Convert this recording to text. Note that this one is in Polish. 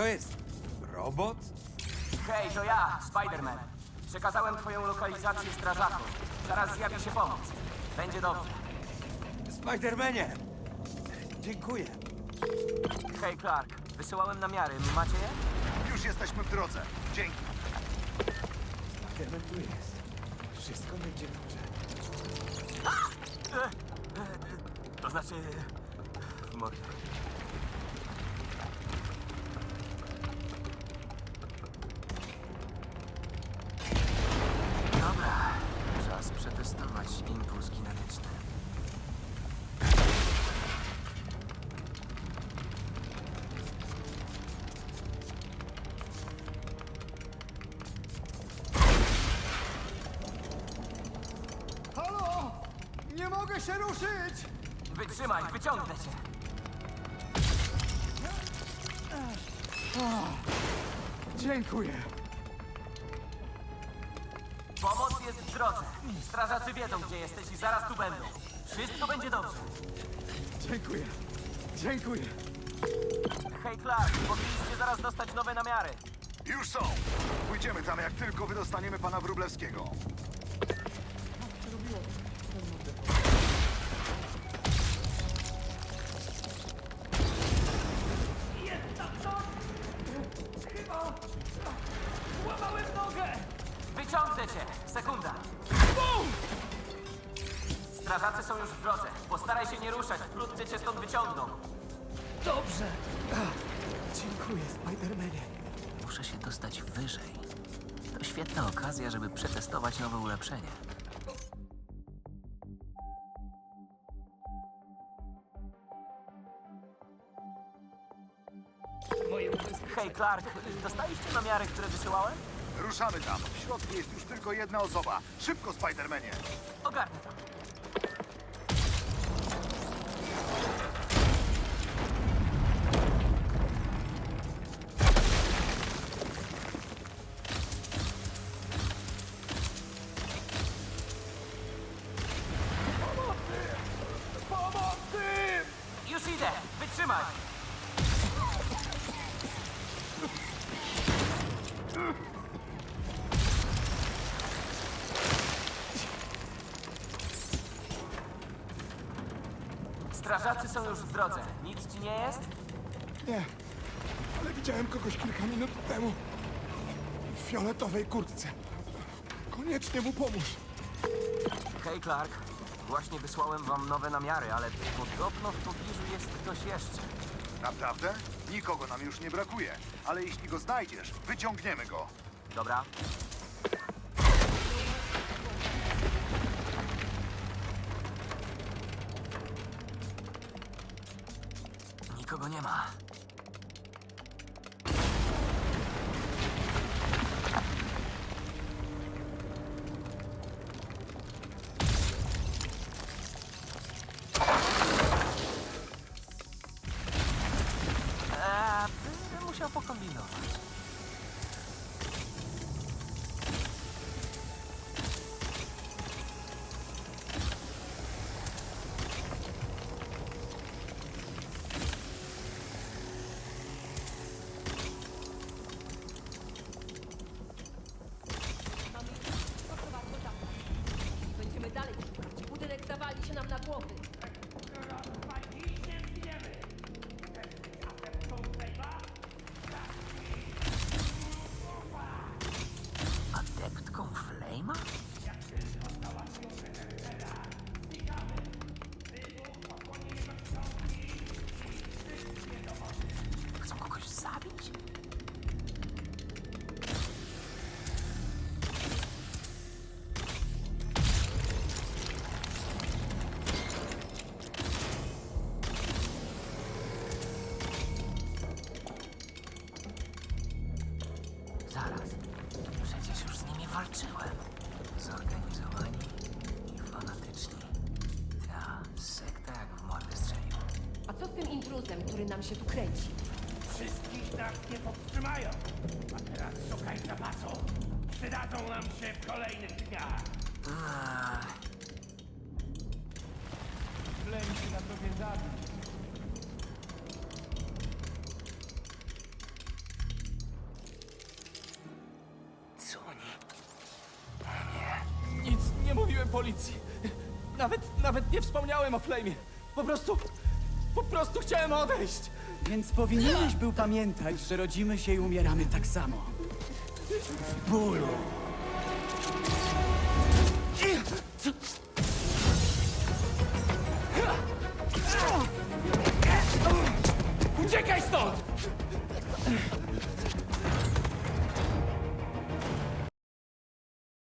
to jest? Robot? Hej, to ja, Spider-Man. Przekazałem twoją lokalizację strażakom. Zaraz zjawi się pomoc. Będzie dobrze. Spidermanie! Dziękuję. Hej, Clark. Wysyłałem namiary. Macie je? Już jesteśmy w drodze. Dzięki. Spiderman tu jest. Wszystko będzie dobrze. To znaczy... W mordzie. Mogę się ruszyć! Wytrzymaj, wyciągnę cię. Dziękuję. Pomoc jest w drodze. Strażacy wiedzą, gdzie jesteś i zaraz tu będą. Wszystko będzie dobrze. Dziękuję. Dziękuję. Hej, Clark, powinniście zaraz dostać nowe namiary. Już są. Pójdziemy tam, jak tylko wydostaniemy pana Wróblewskiego. Strażacy są już w drodze. Postaraj się nie ruszać, wkrótce cię stąd wyciągną. Dobrze. Dziękuję, Spidermanie. Muszę się dostać wyżej. To świetna okazja, żeby przetestować nowe ulepszenie. Hej, Clark, dostaliście namiary, które wysyłałem? Ruszamy tam. W środku jest już tylko jedna osoba. Szybko, Spidermanie. Ogarnę to. Strażacy są już w drodze. Nic ci nie jest? Nie, ale widziałem kogoś kilka minut temu. W fioletowej kurtce. Koniecznie mu pomóż. Hej, Clark. Właśnie wysłałem wam nowe namiary, ale podobno w pobliżu jest ktoś jeszcze. Naprawdę? Nikogo nam już nie brakuje. Ale jeśli go znajdziesz, wyciągniemy go. Dobra? Nie ma. Eee, musiał pokombinować. Walczyłem. Zorganizowani i fanatyczni. Ta sekta jak w mordę strzelił. A co z tym intruzem, który nam się tu kręci? Wszystkich nas nie powstrzymają. A teraz szukaj zapasu. Przydadzą nam się w kolejnych dniach. Policji. Nawet, nawet nie wspomniałem o Flame'ie. Po prostu, po prostu chciałem odejść. Więc powinieneś był pamiętać, że rodzimy się i umieramy tak samo. W bólu. Uciekaj stąd!